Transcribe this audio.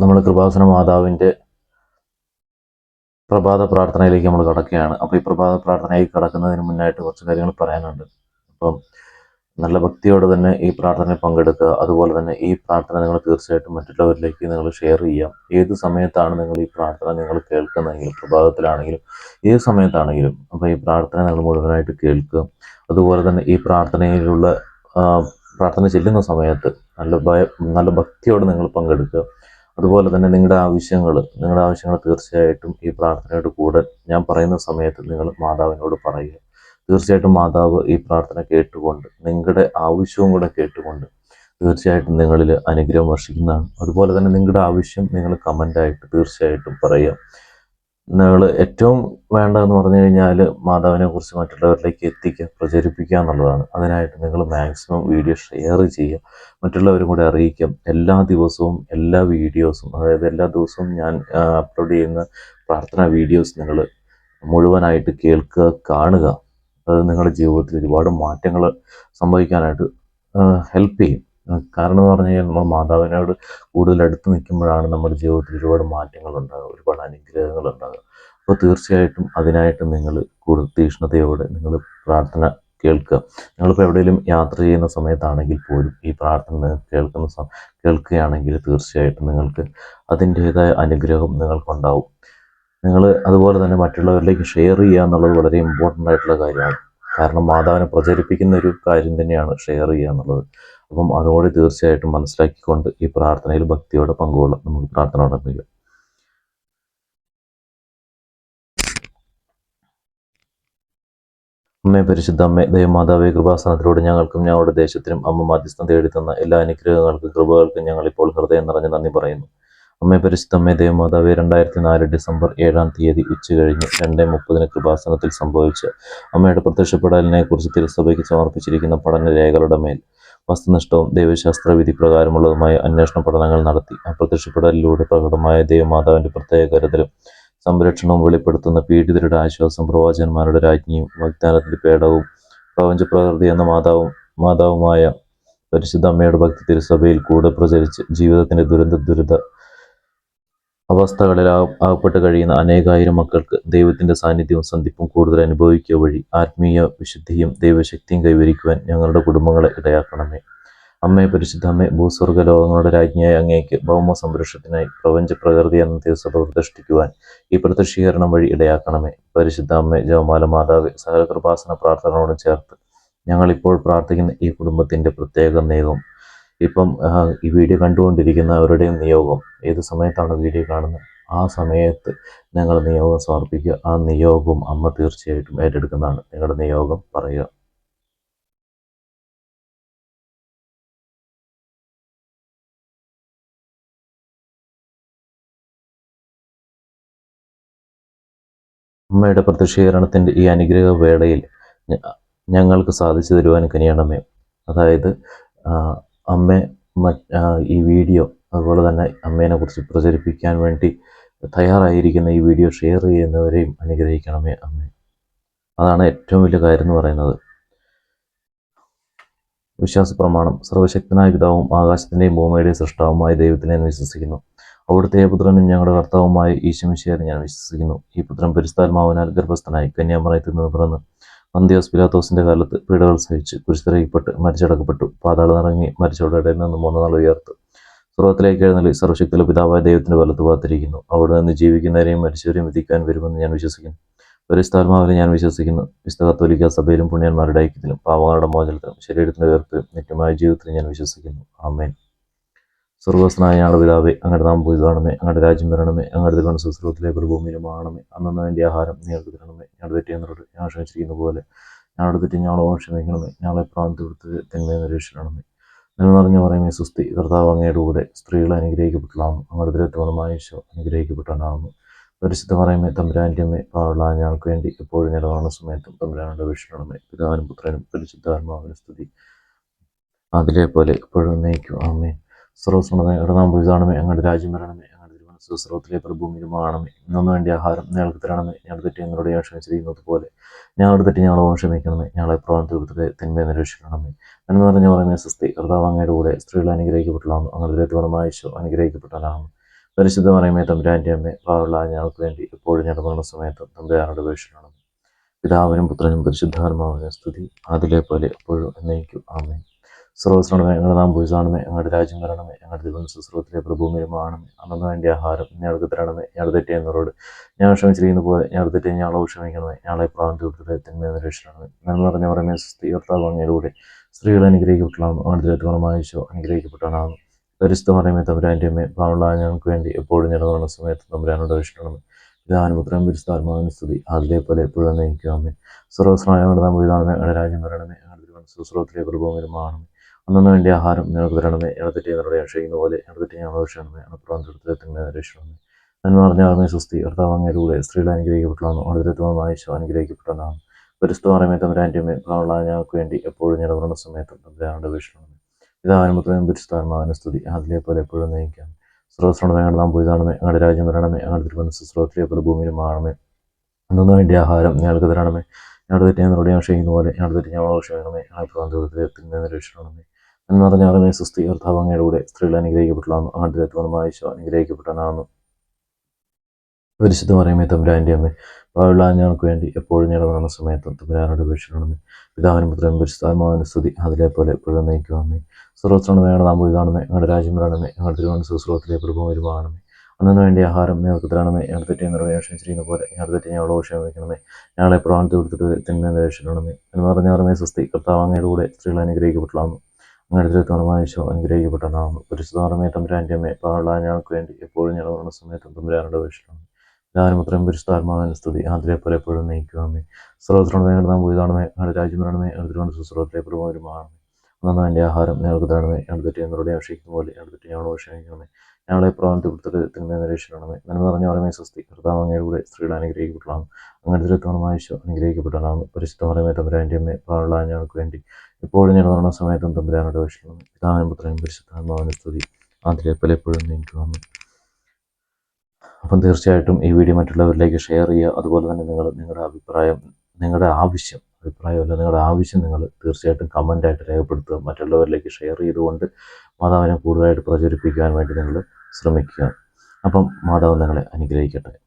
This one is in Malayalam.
നമ്മൾ കൃപാസന മാതാവിന്റെ പ്രഭാത പ്രാർത്ഥനയിലേക്ക് നമ്മൾ കടക്കുകയാണ്. അപ്പോൾ ഈ പ്രഭാത പ്രാർത്ഥനയിൽ കടക്കുന്നതിന് മുന്നായിട്ട് കുറച്ച് കാര്യങ്ങൾ പറയാനുണ്ട്. അപ്പം നല്ല ഭക്തിയോടെ തന്നെ ഈ പ്രാർത്ഥനയിൽ പങ്കെടുക്കുക. അതുപോലെ തന്നെ ഈ പ്രാർത്ഥന നിങ്ങൾ തീർച്ചയായിട്ടും മറ്റുള്ളവരിലേക്ക് നിങ്ങൾ ഷെയർ ചെയ്യാം ഏത് സമയത്താണ് നിങ്ങൾ ഈ പ്രാർത്ഥന നിങ്ങൾ കേൾക്കുന്നതെങ്കിലും പ്രഭാതത്തിലാണെങ്കിലും ഏത് സമയത്താണെങ്കിലും അപ്പോൾ ഈ പ്രാർത്ഥന നിങ്ങൾ മുഴുവനായിട്ട് കേൾക്കുക. അതുപോലെ തന്നെ ഈ പ്രാർത്ഥനയിലുള്ള പ്രാർത്ഥന ചെല്ലുന്ന സമയത്ത് നല്ല ഭയ നല്ല ഭക്തിയോടെ നിങ്ങൾ പങ്കെടുക്കുക. അതുപോലെ തന്നെ നിങ്ങളുടെ ആവശ്യങ്ങൾ നിങ്ങളുടെ ആവശ്യങ്ങൾ തീർച്ചയായിട്ടും ഈ പ്രാർത്ഥനയോട് കൂടെ ഞാൻ പറയുന്ന സമയത്ത് നിങ്ങൾ മാതാവിനോട് പറയുക. തീർച്ചയായിട്ടും മാതാവ് ഈ പ്രാർത്ഥന കേട്ടുകൊണ്ട് നിങ്ങളുടെ ആവശ്യവും കൂടെ കേട്ടുകൊണ്ട് തീർച്ചയായിട്ടും നിങ്ങളിൽ അനുഗ്രഹം വർഷിക്കുന്നതാണ്. അതുപോലെ തന്നെ നിങ്ങളുടെ ആവശ്യം നിങ്ങൾ കമന്റായിട്ട് തീർച്ചയായിട്ടും പറയുക നിങ്ങൾ ഏറ്റവും വേണ്ടതെന്ന് പറഞ്ഞു കഴിഞ്ഞാൽ മാതാവിനെ കുറിച്ച് മറ്റുള്ളവരിലേക്ക് എത്തിക്കുക പ്രചരിപ്പിക്കുക എന്നുള്ളതാണ്. അതിനായിട്ട് നിങ്ങൾ മാക്സിമം വീഡിയോ ഷെയർ ചെയ്യുക മറ്റുള്ളവരും കൂടെ അറിയിക്കാം എല്ലാ ദിവസവും എല്ലാ വീഡിയോസും അതായത് എല്ലാ ദിവസവും ഞാൻ അപ്ലോഡ് ചെയ്യുന്ന പ്രാർത്ഥനാ വീഡിയോസ് നിങ്ങൾ മുഴുവനായിട്ട് കേൾക്കുക കാണുക. അത് നിങ്ങളുടെ ജീവിതത്തിൽ ഒരുപാട് മാറ്റങ്ങൾ സംഭവിക്കാനായിട്ട് ഹെൽപ്പ് ചെയ്യും. കാരണം എന്ന് പറഞ്ഞു കഴിഞ്ഞാൽ നമ്മൾ മാതാവിനോട് കൂടുതൽ അടുത്ത് നിൽക്കുമ്പോഴാണ് നമ്മുടെ ജീവിതത്തിൽ ഒരുപാട് മാറ്റങ്ങൾ ഉണ്ടാകുക ഒരുപാട് അനുഗ്രഹങ്ങൾ ഉണ്ടാകുക. അപ്പോൾ തീർച്ചയായിട്ടും അതിനായിട്ട് നിങ്ങൾ കൂടുതൽ തീക്ഷ്ണതയോടെ നിങ്ങൾ പ്രാർത്ഥന കേൾക്കുക. നിങ്ങളിപ്പോൾ എവിടെയെങ്കിലും യാത്ര ചെയ്യുന്ന സമയത്താണെങ്കിൽ പോലും ഈ പ്രാർത്ഥന കേൾക്കുന്ന കേൾക്കുകയാണെങ്കിൽ തീർച്ചയായിട്ടും നിങ്ങൾക്ക് അതിന്റേതായ അനുഗ്രഹം നിങ്ങൾക്കുണ്ടാവും. നിങ്ങൾ അതുപോലെ തന്നെ മറ്റുള്ളവരിലേക്ക് ഷെയർ ചെയ്യുക എന്നുള്ളത് വളരെ ഇമ്പോർട്ടന്റ് ആയിട്ടുള്ള കാര്യമാണ്. കാരണം മാതാവിനെ പ്രചരിപ്പിക്കുന്ന ഒരു കാര്യം തന്നെയാണ് ഷെയർ ചെയ്യുക എന്നുള്ളത്. അപ്പം അതോടെ തീർച്ചയായിട്ടും മനസ്സിലാക്കിക്കൊണ്ട് ഈ പ്രാർത്ഥനയിൽ ഭക്തിയോടെ പങ്കുകൊള്ളാം. നമുക്ക് പ്രാർത്ഥന നടക്കുക അമ്മേ പരിശുദ്ധ അമ്മേ ദൈവമാതാവേ കൃപാസനത്തിലൂടെ ഞങ്ങൾക്കും ഞങ്ങളുടെ ദേശത്തിനും അമ്മ മധ്യസ്ഥം തന്ന എല്ലാ അനുഗ്രഹങ്ങൾക്കും കൃപകൾക്കും ഞങ്ങൾ ഇപ്പോൾ ഹൃദയം നിറഞ്ഞ് നന്ദി പറയുന്നു. അമ്മേ പരിശുദ്ധ ദേവമാതാവ് രണ്ടായിരത്തി നാല് ഡിസംബർ ഏഴാം തീയതി ഉച്ച കഴിഞ്ഞ് രണ്ട് മുപ്പതിന് കൃപാസനത്തിൽ സംഭവിച്ച അമ്മയുടെ പ്രത്യക്ഷപ്പെടലിനെ കുറിച്ച് തിരുസഭയ്ക്ക് സമർപ്പിച്ചിരിക്കുന്ന പഠനരേഖകളുടെ മേൽ വസ്തുനിഷ്ഠവും ദൈവശാസ്ത്ര വിധി പ്രകാരമുള്ളതുമായ അന്വേഷണ പഠനങ്ങൾ നടത്തി. ആ പ്രത്യക്ഷപ്പെടലിലൂടെ പ്രകടമായ ദേവമാതാവിന്റെ പ്രത്യേക കരുതലും സംരക്ഷണവും വെളിപ്പെടുത്തുന്ന പീഡിതരുടെ ആശ്വാസം പ്രവാചകന്മാരുടെ രാജ്ഞിയും വാഗ്ദാനത്തിന്റെ പേടവും പ്രപഞ്ച പ്രകൃതി എന്ന മാതാവും മാതാവുമായ പരിശുദ്ധ അമ്മയുടെ ഭക്തി തിരുസഭയിൽ കൂടെ പ്രചരിച്ച് ജീവിതത്തിന്റെ ദുരന്ത ദുരിത അവസ്ഥകളിൽ അകപ്പെട്ട് കഴിയുന്ന അനേകായിരം മക്കൾക്ക് ദൈവത്തിന്റെ സാന്നിധ്യവും സന്ധിപ്പും കൂടുതൽ അനുഭവിക്കുക വഴി ആത്മീയ വിശുദ്ധിയും ദൈവശക്തിയും കൈവരിക്കുവാൻ ഞങ്ങളുടെ കുടുംബങ്ങളെ ഇടയാക്കണമേ. അമ്മേ പരിശുദ്ധ അമ്മേ ഭൂസ്വർഗ ലോകങ്ങളുടെ രാജ്ഞിയായ അങ്ങേക്ക് ഭൗമ സംരക്ഷണത്തിനായി പ്രപഞ്ച പ്രകൃതി എന്ന ദിവസം പ്രതിഷ്ഠിക്കുവാൻ ഈ പ്രത്യക്ഷീകരണം വഴി ഇടയാക്കണമേ. പരിശുദ്ധ അമ്മേ ജവമാല മാതാവ് സകല കൃപാസന ചേർത്ത് ഞങ്ങളിപ്പോൾ പ്രാർത്ഥിക്കുന്ന ഈ കുടുംബത്തിന്റെ പ്രത്യേക നിയോഗം ഇപ്പം ഈ വീഡിയോ കണ്ടുകൊണ്ടിരിക്കുന്നവരുടെയും നിയോഗം ഏത് സമയത്താണ് വീഡിയോ കാണുന്നത്? ആ സമയത്ത് ഞങ്ങൾ നിയോഗം സമർപ്പിക്കുക. ആ നിയോഗം അമ്മ തീർച്ചയായിട്ടും ഏറ്റെടുക്കുന്നതാണ്. നിങ്ങളുടെ നിയോഗം പറയുക. അമ്മയുടെ പ്രത്യക്ഷീകരണത്തിന്റെ ഈ അനുഗ്രഹ വേളയിൽ ഞങ്ങൾക്ക് സാധിച്ചു തരുവാൻ കനിയണമേ. അതായത് അമ്മ ഈ വീഡിയോ അതുപോലെ തന്നെ അമ്മേനെ കുറിച്ച് പ്രചരിപ്പിക്കാൻ വേണ്ടി തയ്യാറായിരിക്കുന്ന ഈ വീഡിയോ ഷെയർ ചെയ്യുന്നവരെയും അനുഗ്രഹിക്കണമേ അമ്മേ. അതാണ് ഏറ്റവും വലിയ കാര്യം എന്ന് പറയുന്നത്. വിശ്വാസ പ്രമാണം സർവശക്തനായ പിതാവും ആകാശത്തിന്റെയും ഭൂമിയുടെയും സൃഷ്ടാവുമായ ദൈവത്തിനെ ഞാൻ വിശ്വസിക്കുന്നു. അവിടുത്തെ പുത്രനും ഞങ്ങളുടെ കർത്താവുമായ ഈശ്വരൻ ഞാൻ വിശ്വസിക്കുന്നു. ഈ പുത്രൻ പരിസ്ഥാത്മാവിനാൽ ഗർഭസ്ഥനായി കന്യാമറയത്തിൽ നിന്ന് പിറന്ന് പന്തിയോസ് പിലാത്തോസിന്റെ കാലത്ത് പീഡകൾ സഹിച്ച് കുരിശിറയിൽപ്പെട്ട് മരിച്ചടക്കപ്പെട്ടു. പാതാളം ഇറങ്ങി മരിച്ചവരുടെ നിന്ന് മൂന്ന് നാൾ ഉയർത്തു. സ്വർഗത്തിലേക്ക് എഴുന്നള്ളി സർവശക്തിയുള്ള പിതാവായ ദൈവത്തിന്റെ വലത്ത് പാത്തിരിക്കുന്നു അവിടെ നിന്ന് ജീവിക്കുന്നവരെയും മരിച്ചവരെയും വിധിക്കാൻ വരുമെന്ന് ഞാൻ വിശ്വസിക്കുന്നു. പരിസ്ഥാത്മാവിനെ ഞാൻ വിശ്വസിക്കുന്നു. വിശുദ്ധ കത്തോലിക്ക സഭയിലും പുണ്യന്മാരുടെ ഐക്യത്തിലും പാവങ്ങളുടെ മോചനത്തിലും ശരീരത്തിന്റെ ഉയർപ്പിലും നിത്യമായ ജീവിതത്തിലും ഞാൻ വിശ്വസിക്കുന്നു. ആമേൻ. സ്വർഗസ്നായ പിതാവേ അങ്ങയുടെ നാം പൂജിതമാണമേ. അങ്ങയുടെ രാജ്യം വരണമേ. അങ്ങയുടെ തിരുവനന്തപുരം സുശ്രൂത്തിലെ പ്രഭൂമിയിലും ആണമേ അന്നു വേണ്ടി ആഹാരം നിങ്ങൾക്ക് തരണമേ. ഞങ്ങളുടെ തെറ്റിയെന്നോട് ഞാൻ ക്ഷമിച്ചിരിക്കുന്ന പോലെ ഞങ്ങളുടെ തെറ്റി ഞങ്ങളോ ക്ഷമിക്കണമേ. ഞങ്ങളെ പ്രാന്തി കൊടുത്ത് തെന്മയെ നിരീക്ഷിക്കണമേ നിങ്ങൾ നിറഞ്ഞു പറയുമേ സുസ്തി കർത്താവ് അങ്ങയുടെ കൂടെ സ്ത്രീകൾ അനുഗ്രഹിക്കപ്പെട്ടതാകുന്നു അങ്ങയുടെ ദുരത്വമായ ഈശോ അനുഗ്രഹിക്കപ്പെട്ടവനാകുന്നു പരിശുദ്ധ പറയുമേ തമ്പുരാന്റെ അമ്മേ പാവുള്ള ഞങ്ങൾക്ക് വേണ്ടി എപ്പോഴും നിലവാണ സമയത്തും തമ്പുരാനുടെ വീക്ഷണമേ പിതാവിനും പുത്രനും പരിശുദ്ധാത്മാവിന് സ്തുതി. അതിലെ പോലെ എപ്പോഴും നയിക്കും ആമേ സർവസ്വണമേ ഇടനാം അങ്ങോട്ട് ഞങ്ങളുടെ രാജ്യം വരണമേ. ഞങ്ങളുടെ പ്രഭുമിരുമാണമേ ഇന്നു വേണ്ടി ആഹാരം ഞങ്ങൾക്ക് തരണമേ ഞങ്ങളുടെ തെറ്റി ഞങ്ങളുടെ ഞാൻ ക്ഷമിച്ചിരിക്കുന്നത് പോലെ ഞങ്ങളുടെ തെറ്റി ഞങ്ങളോ ക്ഷമിക്കണമേ. ഞങ്ങളെ പ്രവണത്തിൽ കൊടുത്തത് തിന്മയെ നിരീക്ഷിക്കണമേ. എന്ന് പറഞ്ഞ പറയുന്ന സുസ്തി കർത്താവ് അങ്ങയുടെ കൂടെ സ്ത്രീകൾ അനുഗ്രഹിക്കപ്പെട്ടതാണ് അങ്ങനെ ദൈവമായ ഈശോ അനുഗ്രഹിക്കപ്പെട്ടവനാകുന്നു പരിശുദ്ധ പറയുമേ തമ്പുരാന്റെ അമ്മ പാവുള്ള ഞങ്ങൾക്ക് വേണ്ടി എപ്പോഴും ഞങ്ങളുടെ സമയത്തും തമ്പുരാനോട് അപേക്ഷിക്കണം പിതാവിനും പുത്രനും പരിശുദ്ധാത്മാവിനെ സ്തുതി. അതിലെ പോലെ എപ്പോഴും എന്നേക്കും. ആമേ സർവസ്രണമേ ഞങ്ങളുടെ നാം പൂജാണമേ ഞങ്ങളുടെ രാജ്യം വരണമേ ഞങ്ങളുടെ ദിവസം ശുശ്രൂത്തിലെ പ്രഭുമിരമാണമേ അന്നു വേണ്ടി ആഹാരം ഞങ്ങൾക്ക് തരണമേ ഞങ്ങളുടെ തെറ്റേ എന്നോട് ഞങ്ങൾ ക്ഷമിച്ചിരിക്കുന്ന പോലെ ഞങ്ങളുടെ തെറ്റേ ഞങ്ങളെ ക്ഷമിക്കണമേ ഞങ്ങളെ പ്രാന്തി തിന്മ രക്ഷിക്കണമേ നന്മ പറഞ്ഞ സ്ത്രീകർത്താവ് അങ്ങയിലൂടെ സ്ത്രീകൾ അനുഗ്രഹിക്കപ്പെട്ടാണ് അവരുടെ ഗുണമായിശോ അനുഗ്രഹിക്കപ്പെട്ടാണ് പരിശുദ്ധ പറയുമ്പോൾ തമ്പുരാന്റെ അമ്മേ പാവുള്ള ഞങ്ങൾക്ക് വേണ്ടി എപ്പോഴും ഞങ്ങളുടെ സമയത്ത് തമ്പുരാനോട് അപേക്ഷിക്കണമേ പിതാനുപുത്രം പരിസ്ഥാത്മാവിന് സ്തുതി അതിലെ പോലെ എപ്പോഴും നയിക്കാമേ സർവസ്നായങ്ങളുടെ നാം വിധാനമേ ഞങ്ങളുടെ രാജ്യം വരണമേ ഞങ്ങളുടെ സുസ്രവത്തിലെ പ്രഭവമിരുമാണമേ അന്നു വേണ്ടി ആഹാരം ഞങ്ങൾക്ക് തരണമേ. ഞങ്ങളുടെ ഞങ്ങളുടെ രക്ഷിക്കുന്ന പോലെ ഞങ്ങളുടെ ഞങ്ങൾ രക്ഷണമേ അണുപ്രാന്തരത്തിലെ തന്നെ രക്ഷണമേ നന്മ പറഞ്ഞ ആർമേ സുസ്തി കർത്താവങ്ങയിലൂടെ സ്ത്രീകൾ അനുഗ്രഹിക്കപ്പെട്ടതാണ് വളരെ അനുഗ്രഹിക്കപ്പെട്ടതാണ്. പരിസ്ഥ പറയുമേ തമ്പുരാന്റെ അമ്മേ പാവുള്ള ഞങ്ങൾക്ക് വേണ്ടി എപ്പോഴും ഞങ്ങളുടെ സമയത്ത് തമ്പുരാനുടെ വീക്ഷണമേ പിതാവിനുപുത്രനും പരിസ്ഥാത്മാവിന് സ്തുതി. അതിലെ പോലെ എപ്പോഴും നയിക്കാം. സ്രോതസ്സോടെ ഞങ്ങളുടെ നാം പോയതാണമേ ഞങ്ങളുടെ രാജ്യം വരണമേ. ഞങ്ങളുടെ തിരുവനന്തപുരം സ്രോതത്തിലെ പോലെ ഭൂമിയിലും ആണമേ അന്നു വേണ്ടി ആഹാരം ഞങ്ങൾക്ക് തരണമേ. ഞങ്ങളുടെ തെറ്റി ഞങ്ങളോട് ഞാൻ ക്ഷയിക്കുന്ന പോലെ ഞങ്ങളുടെ തെറ്റി ഞങ്ങളോട് ക്ഷമിക്കണമേ. ഞങ്ങളെ പ്രാന്തപുരത്തിലെ തിന്മ രക്ഷിക്കണമേ. എന്ന് പറഞ്ഞ ആളുമേ സുസ്ഥി കർത്താവ് അങ്ങയുടെ കൂടെ സ്ത്രീകൾ അനുഗ്രഹിക്കപ്പെട്ടുള്ളതാണ് അങ്ങയുടെ ഈശോ അനുഗ്രഹിക്കപ്പെട്ടനാണെന്ന് പരിശുദ്ധ പറയുമേ തമ്പുരാന്റെ അമ്മ പാവുള്ള ഞങ്ങൾക്ക് വേണ്ടി എപ്പോഴും ഞടവണ സമയത്തും തമ്പുരാനോട് ഉപേക്ഷിക്കണമെന്ന് പിതാവിനും പുത്രനും പരിശുദ്ധാത്മാവിനും സ്തുതി അതിലേപോലെ പോലെ എപ്പോഴും നയിക്കുവാമേ സർവസ്രണമേ ഞങ്ങളുടെ നാം പോയതാണമേ ഞങ്ങളുടെ രാജ്യം വരണമേ ഞങ്ങളുടെ തിരുവനന്തപുരം സുസ്രോത്തിലെ പ്രഭു വരുവാണമേ. അന്നു വേണ്ടി ആഹാരം ഞങ്ങൾക്ക് തരണമേ ഞങ്ങളുടെ തെറ്റി ഞങ്ങളുടെ ചെയ്യുന്ന പോലെ ഞങ്ങളുടെ തെറ്റി ഞങ്ങളോട് ക്ഷമിക്കണമേ ഞങ്ങളെ പ്രാണത്തിൽ കൊടുത്തിട്ട് തിന്മ രക്ഷിക്കണമേ എന്ന് പറഞ്ഞവരമേ സുസ്തി കർത്താവ് അങ്ങയുടെ കൂടെ സ്ത്രീകൾ അനുഗ്രഹിക്കപ്പെട്ടുള്ളാന്നു അങ്ങയുടെ തിരുത്തണമായ ശോ നാമം പരിശുദ്ധമേ തമ്പുരാന്റെ അമ്മേ പാടുള്ള ഞങ്ങൾക്ക് വേണ്ടി എപ്പോഴും ഞങ്ങൾ ഞങ്ങളുടെ സമയത്തും തമ്പുരാനുടെ വേഷമാണ് ഞാനും അത്രയും പരിശുദ്ധാത്മാവിന്റെ സ്തുതി. അതിലെ പോലെ എപ്പോഴും നയിക്കുവാമേ സർവത്രണമേ നാം ഭൂതാണമേ ഞങ്ങളുടെ രാജ്യം വരണമേ. ഞങ്ങളുടെ സുസ്രോത്രേ സുസ്രോത്തിലെ അന്നു എന്റെ ആഹാരം ഞങ്ങൾക്ക് തരണമേ ഞങ്ങൾ തെറ്റി ഞങ്ങളോട് അപേക്ഷിക്കുന്ന പോലെ ഞങ്ങൾ തെറ്റി ഞങ്ങളോട് ക്ഷമിക്കണമേ ഞങ്ങളെ പ്രാന്തി കൊടുത്തിട്ട് തിന്മ നിരീക്ഷിക്കണമേ നന്മ പറഞ്ഞ പറയുമേ സ്വസ്തി. കർത്താവ് അങ്ങയുടെ കൂടെ സ്ത്രീകൾ അനുഗ്രഹിക്കപ്പെട്ടതാണ് അങ്ങനെ തിരുത്തോണമായ ഈശോ അനുഗ്രഹിക്കപ്പെട്ടതാണ് പരിശുദ്ധ പറയുമേ തമ്പുരാന്റെ അമ്മേ പാടുള്ള ഞങ്ങൾക്ക് വേണ്ടി. ഇപ്പോഴും ഞാൻ പറഞ്ഞ സമയത്തും തമ്പുരാനോട് അപേക്ഷിക്കണം. പിതാവിനും പുത്രനും പരിശുദ്ധാത്മാവിന് സ്തുതി. അതിലെ പലപ്പോഴും നീക്കുവാമേ അപ്പം തീർച്ചയായിട്ടും ഈ വീഡിയോ മറ്റുള്ളവരിലേക്ക് ഷെയർ ചെയ്യുക. അതുപോലെ തന്നെ നിങ്ങൾ നിങ്ങളുടെ അഭിപ്രായം നിങ്ങളുടെ ആവശ്യം അഭിപ്രായമല്ല. നിങ്ങളുടെ ആവശ്യം നിങ്ങൾ തീർച്ചയായിട്ടും കമന്റായിട്ട് രേഖപ്പെടുത്തുക. മറ്റുള്ളവരിലേക്ക് ഷെയർ ചെയ്തുകൊണ്ട് മാതാവിനെ കൂടുതലായിട്ട് പ്രചരിപ്പിക്കാൻ വേണ്ടി നിങ്ങൾ ശ്രമിക്കുക. അപ്പം മാതാവ് നിങ്ങളെ അനുഗ്രഹിക്കട്ടെ.